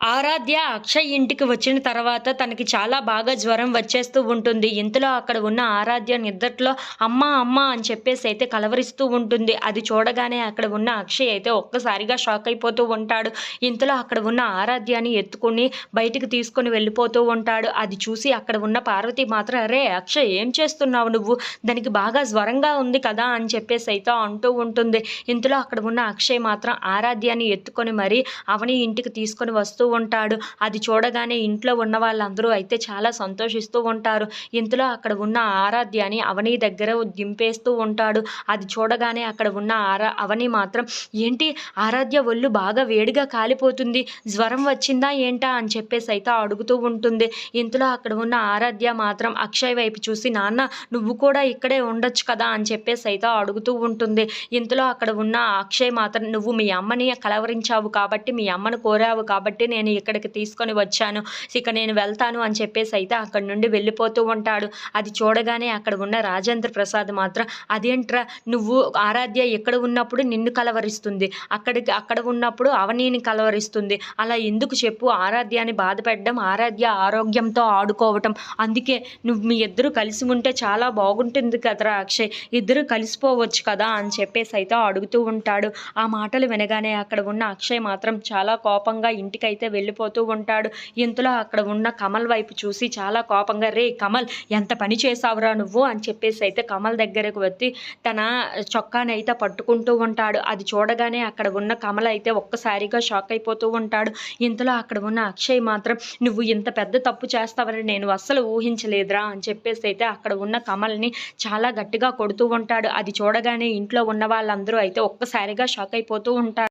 ఆరాధ్య అక్షయ్ ఇంటికి వచ్చిన తర్వాత తనకి చాలా బాగా జ్వరం వచ్చేస్తూ ఉంటుంది. ఇంతలో అక్కడ ఉన్న ఆరాధ్య నిద్దట్లో అమ్మ అమ్మ అని చెప్పేసి అయితే కలవరిస్తూ ఉంటుంది. అది చూడగానే అక్కడ ఉన్న అక్షయ్ అయితే ఒక్కసారిగా షాక్ అయిపోతూ ఉంటాడు. ఇంతలో అక్కడ ఉన్న ఆరాధ్యాన్ని ఎత్తుకుని బయటికి తీసుకొని వెళ్ళిపోతూ ఉంటాడు. అది చూసి అక్కడ ఉన్న పార్వతి మాత్రం అరే అక్షయ్ ఏం చేస్తున్నావు నువ్వు? దానికి బాగా జ్వరంగా ఉంది కదా అని చెప్పేసి అయితే అంటూ ఉంటుంది. ఇంతలో అక్కడ ఉన్న అక్షయ్ మాత్రం ఆరాధ్యాన్ని ఎత్తుకొని మరీ అవని ఇంటికి తీసుకొని వస్తూ ఉంటాడు. అది చూడగానే ఇంట్లో ఉన్న వాళ్ళందరూ అయితే చాలా సంతోషిస్తూ ఉంటారు. ఇంతలో అక్కడ ఉన్న ఆరాధ్యాని అవని దగ్గర దింపేస్తూ ఉంటాడు. అది చూడగానే అక్కడ ఉన్న ఆరా అవని మాత్రం ఏంటి? ఆరాధ్య ఒళ్ళు బాగా వేడిగా కాలిపోతుంది. జ్వరం వచ్చిందా ఏంటా? అని చెప్పేసి అయితే అడుగుతూ ఉంటుంది. ఇంతలో అక్కడ ఉన్న ఆరాధ్య మాత్రం అక్షయ్ వైపు చూసి నాన్న నువ్వు కూడా ఇక్కడే ఉండొచ్చు కదా? అని చెప్పేసి అయితే అడుగుతూ ఉంటుంది. ఇంతలో అక్కడ ఉన్న అక్షయ్ మాత్రం నువ్వు మీ అమ్మని కలవరించావు కాబట్టి మీ అమ్మను కోరావు కాబట్టి నేను నేను ఇక్కడికి తీసుకొని వచ్చాను. ఇక నేను వెళ్తాను అని చెప్పేసి అయితే అక్కడి నుండి వెళ్ళిపోతూ ఉంటాడు. అది చూడగానే అక్కడ ఉన్న రాజేంద్ర ప్రసాద్ మాత్రం అదేంట్రా నువ్వు ఆరాధ్య ఎక్కడ ఉన్నప్పుడు నిన్ను కలవరిస్తుంది? అక్కడికి అక్కడ ఉన్నప్పుడు అవనీని కలవరిస్తుంది? అలా ఎందుకు చెప్పు? ఆరాధ్యాన్ని బాధ పెట్టడం ఆరాధ్య ఆరోగ్యంతో ఆడుకోవటం. అందుకే నువ్వు మీ ఇద్దరు కలిసి ఉంటే చాలా బాగుంటుంది కదరా అక్షయ్. ఇద్దరు కలిసిపోవచ్చు కదా అని చెప్పేసి అయితే అడుగుతూ ఉంటాడు. ఆ మాటలు వినగానే అక్కడ ఉన్న అక్షయ్ మాత్రం చాలా కోపంగా ఇంటికైతే వెళ్ళిపోతూ ఉంటాడు. ఇంతలో అక్కడ ఉన్న కమల్ వైపు చూసి చాలా కోపంగా రే కమల్ ఎంత పని చేసావురా నువ్వు? అని చెప్పేసి అయితే కమల్ దగ్గరకు వచ్చి తన చొక్కానైతే పట్టుకుంటూ ఉంటాడు. అది చూడగానే అక్కడ ఉన్న కమల్ అయితే ఒక్కసారిగా షాక్ అయిపోతూ ఉంటాడు. ఇంతలో అక్కడ ఉన్న అక్షయ్ మాత్రం నువ్వు ఇంత పెద్ద తప్పు చేస్తావని నేను అస్సలు ఊహించలేదురా అని చెప్పేసి అయితే అక్కడ ఉన్న కమల్ని చాలా గట్టిగా కొడుతూ ఉంటాడు. అది చూడగానే ఇంట్లో ఉన్న వాళ్ళందరూ అయితే ఒక్కసారిగా షాక్ అయిపోతూ ఉంటారు.